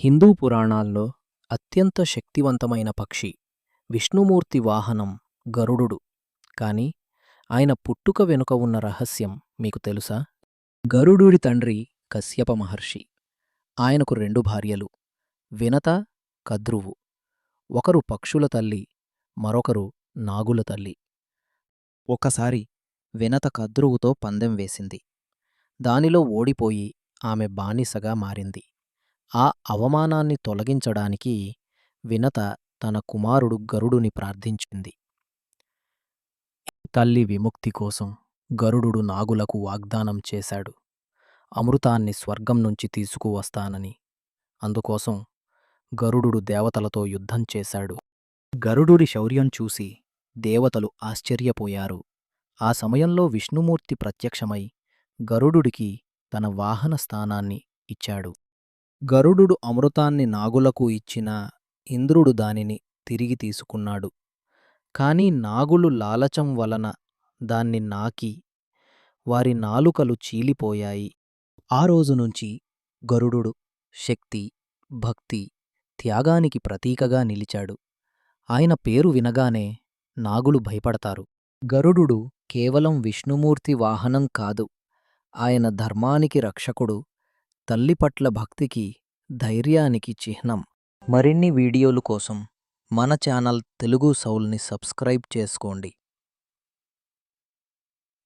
హిందూ పురాణాల్లో అత్యంత శక్తివంతమైన పక్షి విష్ణుమూర్తి వాహనం గరుడుడు. కాని ఆయన పుట్టుక వెనుక ఉన్న రహస్యం మీకు తెలుసా? గరుడుడి తండ్రి కశ్యప మహర్షి. ఆయనకు రెండు భార్యలు వినత కద్రువు. ఒకరు పక్షుల తల్లి మరొకరు నాగుల తల్లి. ఒకసారి వినత కద్రువుతో పందెం వేసింది. దానిలో ఓడిపోయి ఆమె బానిసగా మారింది. ఆ అవమానాన్ని తొలగించడానికి వినత తన కుమారుడు గరుడుని ప్రార్థించింది. తల్లి విముక్తి కోసం గరుడు నాగులకు వాగ్దానం చేశాడు. అమృతాన్ని స్వర్గం నుంచి తీసుకువస్తానని. అందుకోసం గరుడు దేవతలతో యుద్ధం చేశాడు. గరుడుడి శౌర్యం చూసి దేవతలు ఆశ్చర్యపోయారు. ఆ సమయంలో విష్ణుమూర్తి ప్రత్యక్షమై గరుడుడికి తన వాహన స్థానాన్ని ఇచ్చాడు. గరుడుడు అమృతాన్ని నాగులకు ఇచ్చినా ఇంద్రుడు దానిని తిరిగి తీసుకున్నాడు. కాని నాగులు లాలచం వలన దాన్ని నాకి వారి నాలుకలు చీలిపోయాయి. ఆ రోజు నుంచి గరుడుడు శక్తి భక్తి త్యాగానికి ప్రతీకగా నిలిచాడు. ఆయన పేరు వినగానే నాగులు భయపడతారు. గరుడుడు కేవలం విష్ణుమూర్తి వాహనం కాదు. ఆయన ధర్మానికి రక్షకుడు తల్లి పట్ల భక్తికి ధైర్యానికి చిహ్నం. మరిన్ని వీడియోలు కోసం మన ఛానల్ తెలుగు సౌల్ని సబ్స్క్రైబ్ చేసుకోండి.